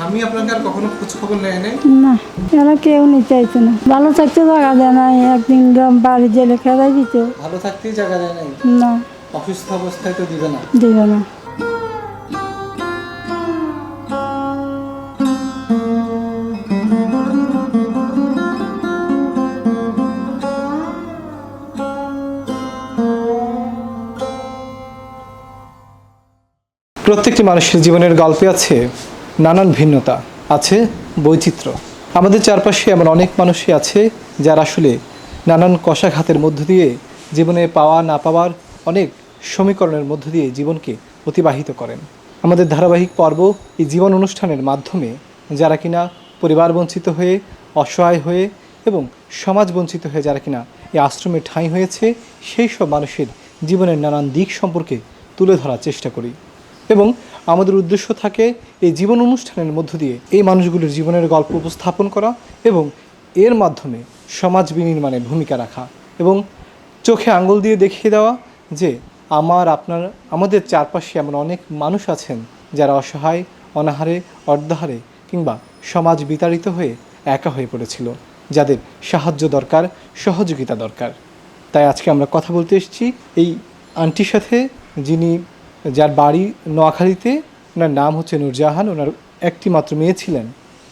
স্বামী আপনাকে আর কখনো খোঁজ খবর নেয় নাই? না এরা কেউ নিতে চাইছে না। ভালো থাকতে জায়গা দেয় না একদিন বাড়ি জেলে খেলাই দিত। ভালো থাকতেই জায়গা দেয় নাই? না। অসুস্থ অবস্থায় তো দিবে না? দিবে না। প্রত্যেকটি মানুষের জীবনের গল্পে আছে নানান ভিন্নতা আছে, বৈচিত্র্য। আমাদের চারপাশে এমন অনেক মানুষই আছে যারা আসলে নানান কষাঘাতের মধ্য দিয়ে জীবনে পাওয়া না পাওয়ার অনেক সমীকরণের মধ্য দিয়ে জীবনকে অতিবাহিত করেন। আমাদের ধারাবাহিক পর্ব এই জীবন অনুষ্ঠানের মাধ্যমে যারা কিনা পরিবার বঞ্চিত হয়ে, অসহায় হয়ে এবং সমাজ বঞ্চিত হয়ে যারা কিনা এই আশ্রমে ঠাঁই হয়েছে, সেই সব মানুষের জীবনের নানান দিক সম্পর্কে তুলে ধরার চেষ্টা করি। এবং আমাদের উদ্দেশ্য থাকে এই জীবন অনুষ্ঠানের মধ্য দিয়ে এই মানুষগুলোর জীবনের গল্প উপস্থাপন করা এবং এর মাধ্যমে সমাজ বিনির্মাণে ভূমিকা রাখা এবং চোখে আঙ্গুল দিয়ে দেখিয়ে দেওয়া যে আমার আপনার, আমাদের চারপাশে এমন অনেক মানুষ আছেন যারা অসহায়, অনাহারে, অর্ধাহারে কিংবা সমাজ বিতাড়িত হয়ে একা হয়ে পড়েছিল, যাদের সাহায্য দরকার, সহযোগিতা দরকার। তাই আজকে আমরা কথা বলতে এসেছি এই আন্টির সাথে যিনি যার বাড়ি নোয়াখালীতে, ওনার নাম হচ্ছে নূরজাহান, ওনার একটি মাত্র মেয়ে ছিলেন।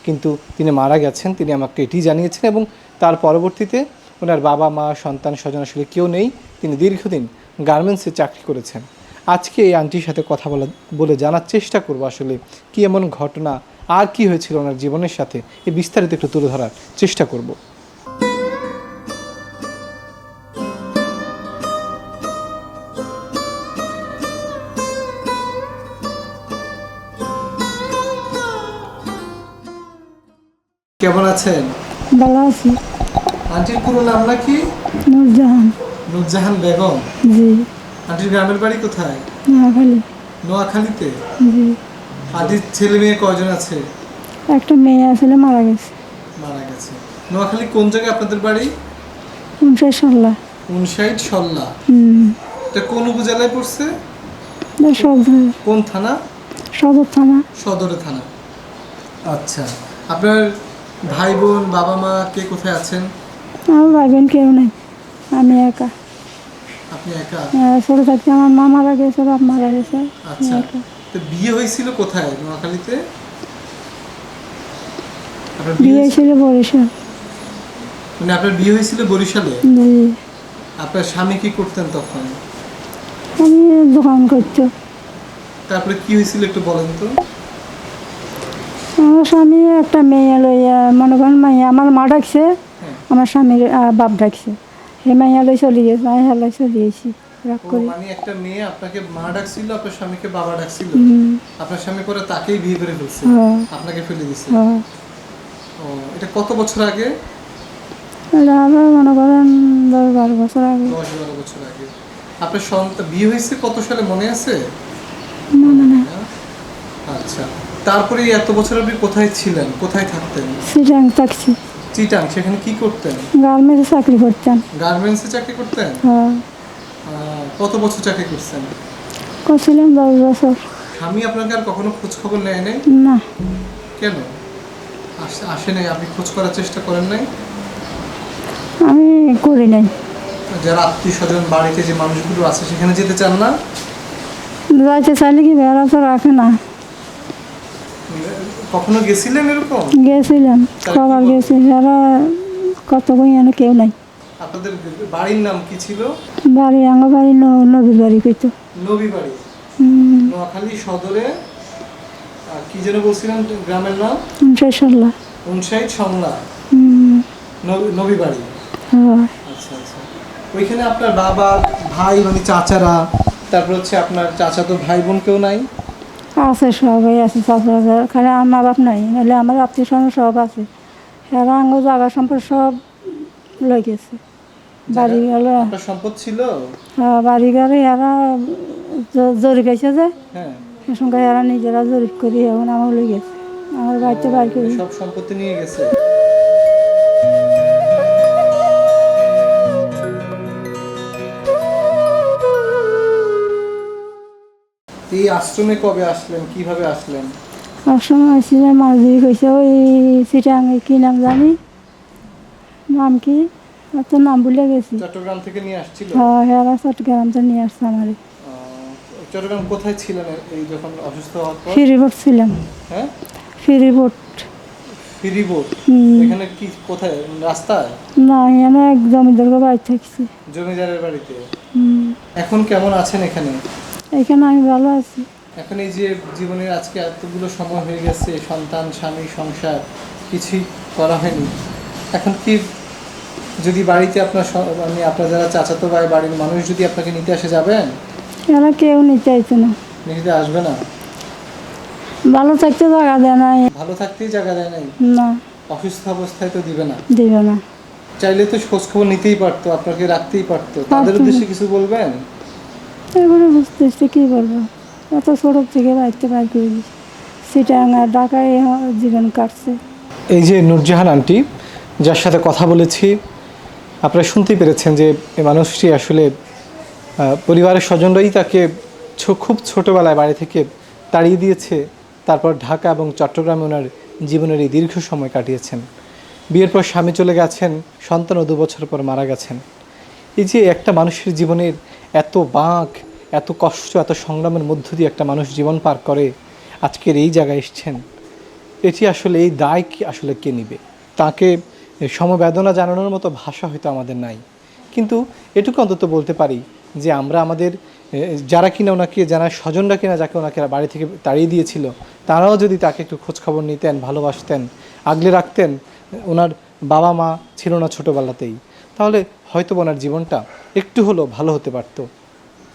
কিন্তু তিনি মারা গেছেন, তিনি আমাকে এটি জানিয়েছেন এবং তার পরবর্তীতে ওনার বাবা, মা, সন্তান, স্বজন আসলে কেউ নেই, তিনি দীর্ঘদিন গার্মেন্টসে চাকরি করেছেন। আজকে এই আন্টির সাথে কথা বলা, বলে জানার চেষ্টা করব আসলে কি এমন ঘটনা, আর কি হয়েছিল ওনার জীবনের সাথে এই বিস্তারিত একটু তুলে ধরার চেষ্টা করব। কেমন আছেন? ভালো আছি। আন্টির পুরো নাম নাকি? নূরজাহান। নুরজাহান বেগম। জি। আন্টির গ্রামের বাড়ি কোথায়? নোয়াখালী। নোয়াখালীতে? জি। আন্টির ছেলে মেয়ে কয়জন আছে? একটা মেয়ে আসলে মারা গেছে। মারা গেছে। নোয়াখালী কোন জায়গায় আপনাদের বাড়ি? উনষাট সাল্লা। উনষাট সল্লা। হুম। এটা কোন উপজেলায় পড়ছে? সদর কোন থানা? সদর থানা। সদরে থানা। আচ্ছা। আপনার ভাই বোন বাবা মা কে কোথায় আছেন? আমার ভাই বোন কেউ নেই। আমি একা। আপনি একা? ছোট থাকতে আমার মা মারা গেছে বাপ মারা গেছে। আচ্ছা। তো বিয়ে হয়েছিল কোথায় নোয়াখালীতে? আপনার বিয়ে বিয়ে ছিল বরিশাল। মানে আপনার বিয়ে হয়েছিল বরিশালে? আপনার স্বামী কি করতেন তখন? আমি দোকান করতো। তারপরে কি হয়েছিল একটু বলেন তো। আমার স্বামী একটা মেয়ে লইয়া মনে করেন মাইয়া আমার মা ডাকছে। আমার স্বামীর বাপ ডাকছে। সেই মাইয়া লই চলে গেছে আমি হেলাই চলে গেছি। রাগ মানে একটা মেয়ে আপনাকে মা ডাকছিল আপনার স্বামীকে বাবা ডাকছিল। আপনার স্বামী পরে তাকেই বিয়ে করে ফেলছে আপনাকে ফেলে দিছে। ও। এটা কত বছর আগে? আবার মনে করেন দশ বারো বছর আগে। দশ বারো বছর আগে। আপনার সন্তান বিয়ে হয়েছে কত সালে মনে আছে? মনে আচ্ছা। তারপরে এত বছর আপনি কোথায় ছিলেন? কোথায় থাকতেন? সিটাং থাকছি। চিটাং সেখানে কি করতেন? গার্মেন্টসে চাকরি করতেন গার্মেন্টসে চাকরি করতেন? হ্যাঁ। কত বছর চাকরি করছেন? করছিলাম দশ বছর। স্বামী আপনাকে আর কখনো খোঁজ খবর নেয় নাই? না। কেন? আসে আসে নাই আপনি খোঁজ করার চেষ্টা করেন নাই? আমি করি নাই। যারা আত্মীয় স্বজন বাড়িতে যে মানুষগুলো আছে সেখানে যেতে চান না? যাইতে চাইলে কি বেড়া তো রাখে না? কখনো গেছিলেন এরকম? গেছিলাম কবার গেছি যারা কত বইয়ানো কেউ নাই। আপনাদের বাড়ির নাম কি ছিল? বাড়ি আঙ্গ বাড়ি ন- নবীর বাড়ি কইতো। নবী বাড়ি। নোয়াখালী সদরে কি যেন বলছিলেন গ্রামের নাম? উনষাট সাল্লা উনসাইড সংলা নবী- নবী বাড়ি। হ্যাঁ। আচ্ছা আচ্ছা। ওইখানে আপনার বাবা ভাই মানে চাচারা তারপর হচ্ছে আপনার চাচাতো ভাই বোন কেউ নাই? আছে সবাই আছে চাষবাসের খালি আমার মা বাপ নাই নাহলে আমার আত্মীয় স্বজন সব আছে। এরা আঙ্গ জায়গা সম্পদ সব লই গেছে। বাড়ি গেল সম্পদ ছিল? বাড়ি গেলে এরা জরিপ এসে যে। হ্যাঁ। সঙ্গে এরা নিজেরা জরিপ করি এখন আমার লই গেছে। আমার বাড়িতে বাড়ি সব সম্পত্তি নিয়ে গেছে? এই আশ্রমে কবে আসলেন? কীভাবে আসলেন? আসছিল মাঝি কইছে ওই কি নাম জানি? নাম কি? তো নাম ভুলে গেছি। চট্টগ্রাম থেকে নিয়ে আসছিল? হ্যাঁ হেরা চট্টগ্রাম তো নিয়ে আসছে আমার। চট্টগ্রাম কোথায় ছিলেন এই যখন অসুস্থ হওয়ার পর? ছিলাম। হ্যাঁ। এখানে কি কোথায়? রাস্তায়? না এখানে এক বাড়ি থাকছি। জমিদারের বাড়িতে? এখন কেমন আছেন এখানে? এখানে আমি ভালো আছি। এখন এই যে জীবনের আজকে এতগুলো সময় হয়ে গেছে সন্তান স্বামী সংসার কিছুই করা হয়নি। এখন কি যদি বাড়িতে আপনার মানে আপনার যারা চাচাতো ভাই বাড়ির মানুষ যদি আপনাকে নিতে আসে যাবেন? এরা কেউ নিতে চাইছে না। নিতে আসবে না? ভালো থাকতে জায়গা দেয় নাই। ভালো থাকতেই জায়গা দেয় নাই? না। অসুস্থ অবস্থায় তো দিবে না। দিবে না। চাইলে তো খোঁজ খবর নিতেই পারতো আপনাকে রাখতেই পারতো। তাদের উদ্দেশ্যে কিছু বলবেন? এবারে বুঝতে বুঝতে কী বলব। এত ছোটো থেকে বাড়িতে বাইর করে দিচ্ছি সিটাঙ্গা ঢাকায় জীবন কাটছে। এই যে নূরজাহান আন্টি, যার সাথে কথা বলেছি, আপনারা শুনতেই পেরেছেন যে মানুষটি আসলে পরিবারের স্বজনরাই তাকে খুব ছোটোবেলায় বাড়ি থেকে তাড়িয়ে দিয়েছে, তারপর ঢাকা এবং চট্টগ্রামে ওনার জীবনের এই দীর্ঘ সময় কাটিয়েছেন। বিয়ের পর স্বামী চলে গেছেন, সন্তানও দু বছর পর মারা গেছেন। এই যে একটা মানুষের জীবনের এত বাঁক, এত কষ্ট, এত সংগ্রামের মধ্য দিয়ে একটা মানুষ জীবন পার করে, আজকের এই জায়গায় এসছেন, এটি আসলে এই দায় কি আসলে কে নিবে? তাকে সমবেদনা জানানোর মতো ভাষা হয়তো আমাদের নাই। কিন্তু এটুকু অন্তত বলতে পারি যে আমরা আমাদের যারা কিনা ওনাকে, যারা স্বজনরা কিনা যাকে ওনাকে বাড়ি থেকে তাড়িয়ে দিয়েছিল, তারাও যদি তাকে একটু খোঁজখবর নিতেন, ভালোবাসতেন, আগলে রাখতেন, ওনার বাবা মা ছিল না ছোটোবেলাতেই। তাহলে হয়তো ওনার জীবনটা একটু হলেও ভালো হতে পারতো।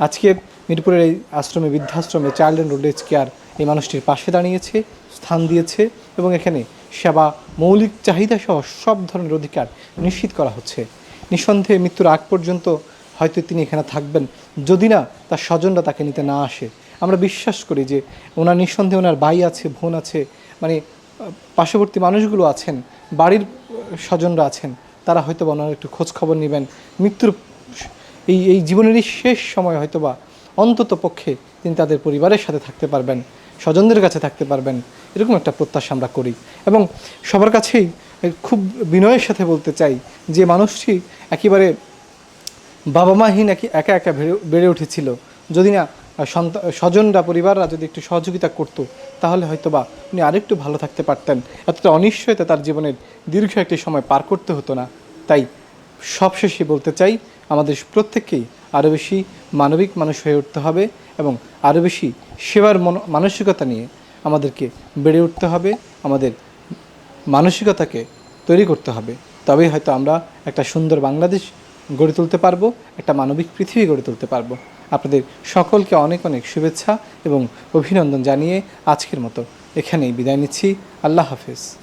আজকে মিরপুরের এই আশ্রমে, বৃদ্ধাশ্রমে child and old age care এই মানুষটির পাশে দাঁড়িয়েছে, স্থান দিয়েছে এবং এখানে সেবা, মৌলিক চাহিদা সহ সব ধরনের অধিকার নিশ্চিত করা হচ্ছে। নিঃসন্দেহে মৃত্যুর আগ পর্যন্ত হয়তো তিনি এখানে থাকবেন, যদি না তার স্বজনরা তাকে নিতে না আসে। আমরা বিশ্বাস করি যে ওনার নিঃসন্দেহে ওনার ভাই আছে, বোন আছে মানে পার্শ্ববর্তী মানুষগুলো আছেন, বাড়ির স্বজনরা আছেন। তারা হয়তো বা ওনার একটু খোঁজ খবর নেবেন। মৃত্যুর এই এই জীবনেরই শেষ সময় হয়তো বা অন্তত পক্ষে তিনি তাদের পরিবারের সাথে থাকতে পারবেন, স্বজনদের কাছে থাকতে পারবেন, এরকম একটা প্রত্যাশা আমরা করি। এবং সবার কাছেই খুব বিনয়ের সাথে বলতে চাই যে মানুষটি একেবারে বাবা মাহীন একই একা একা বেড়ে উঠেছিল। যদি না স্বজনরা, পরিবাররা যদি একটু সহযোগিতা করতো, তাহলে হয়তো বা উনি আরেকটু ভালো থাকতে পারতেন। এতটা অনিশ্চয়তা তার জীবনের দীর্ঘ একটি সময় পার করতে হতো না। তাই সবশেষে বলতে চাই, আমাদের প্রত্যেককেই আরও বেশি মানবিক মানুষ হয়ে উঠতে হবে এবং আরও বেশি সেবার মন, মানসিকতা নিয়ে আমাদেরকে বেড়ে উঠতে হবে, আমাদের মানসিকতাকে তৈরি করতে হবে। তবেই হয়তো আমরা একটা সুন্দর বাংলাদেশ গড়ে তুলতে পারব, একটা মানবিক পৃথিবী গড়ে তুলতে পারব। আপনাদের সকলকে অনেক অনেক শুভেচ্ছা এবং অভিনন্দন জানিয়ে আজকের মতো এখানেই বিদায় নিচ্ছি। আল্লাহ হাফেজ।